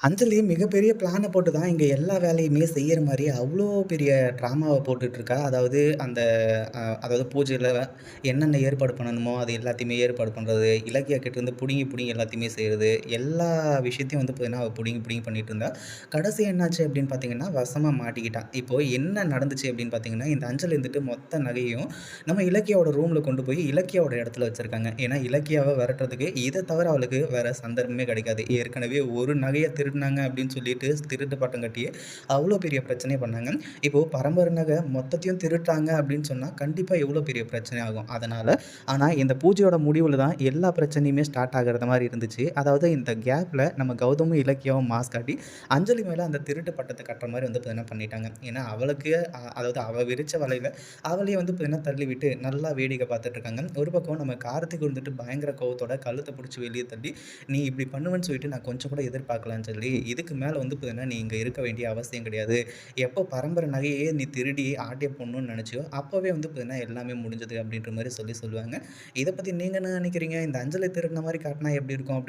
அஞ்சலி மிகப்பெரிய பிளானை போட்டு தான் இங்கே எல்லா வேலையுமே செய்கிற மாதிரி அவ்வளோ பெரிய ட்ராமாவை போட்டுட்ருக்கா. அதாவது அந்த அதாவது பூஜையில் என்னென்ன ஏற்பாடு பண்ணணுமோ, அது எல்லாத்தையுமே ஏற்பாடு பண்ணுறது இலக்கியா கிட்டேருந்து பிடுங்கி பிடுங்கி எல்லாத்தையுமே செய்கிறது எல்லா விஷயத்தையும் வந்து பார்த்தீங்கன்னா, பிடுங்கி பிடுங்கி பண்ணிகிட்டு இருந்தாள் கடைசி என்னாச்சு அப்படின்னு பார்த்தீங்கன்னா, வசமாக மாட்டிக்கிட்டான் இப்போது என்ன நடந்துச்சு அப்படின்னு பார்த்தீங்கன்னா, இந்த அஞ்சல் இருந்துட்டு மொத்த நகையும் நம்ம இலக்கியாவோட ரூமில் கொண்டு போய் இலக்கியாவோட இடத்துல வச்சுருக்காங்க ஏன்னா, இலக்கியாவை விரட்டுறதுக்கு இதை தவிர அவளுக்கு வேறு சந்தர்ப்பமே கிடைக்காது. ஏற்கனவே ஒரு நகையை திரு திருடினாங்க அப்படின்னு சொல்லிட்டு திருட்டு பட்டம் கட்டி அவ்வளோ பெரிய பிரச்சனையை பண்ணாங்க. இப்போது பரம்பரை நகை மொத்தத்தையும் திருட்டாங்க அப்படின்னு சொன்னால் கண்டிப்பாக எவ்வளோ பெரிய பிரச்சனை ஆகும். அதனால் ஆனால் இந்த பூஜையோட முடிவில் தான் எல்லா பிரச்சனையுமே ஸ்டார்ட் ஆகிறது மாதிரி இருந்துச்சு. அதாவது இந்த கேப்பில் நம்ம கௌதமும், இலக்கியாவும் மாஸ் காட்டி அஞ்சலி மேலே அந்த திருட்டு பட்டத்தை கட்டுற மாதிரி வந்து பார்த்தீங்கன்னா பண்ணிட்டாங்க. ஏன்னா அவளுக்கு அதாவது அவள் விரிச்ச வலையில் அவளையே வந்து பார்த்தீங்கன்னா தள்ளிவிட்டு நல்லா வேடிக்கை பார்த்துட்டு இருக்காங்க. ஒரு பக்கம் நம்ம கார்த்திக் வந்துட்டு பயங்கர கோவத்தோட கழுத்தை பிடிச்சி வெளியே தள்ளி, "நீ இப்படி பண்ணுவேன்னு சொல்லிட்டு நான் கொஞ்சம் கூட எதிர்பார்க்கலான்னு சொல்லி அஞ்சலி. இதுக்கு மேலே வந்து பார்த்தீங்கன்னா, நீ இங்கே இருக்க வேண்டிய அவசியம் கிடையாது. எப்போ பரம்பரை நகையே நீ திருடி ஆட்டைய போடணும்னு நினச்சியோ அப்போவே வந்து பார்த்தீங்கன்னா எல்லாமே முடிஞ்சது." அப்படின்ற மாதிரி சொல்லி சொல்லுவாங்க. இதை பற்றி நீங்கள் என்ன நினைக்கிறீங்க இந்த அஞ்சலி திருடின மாதிரி காட்டினா எப்படி இருக்கும்?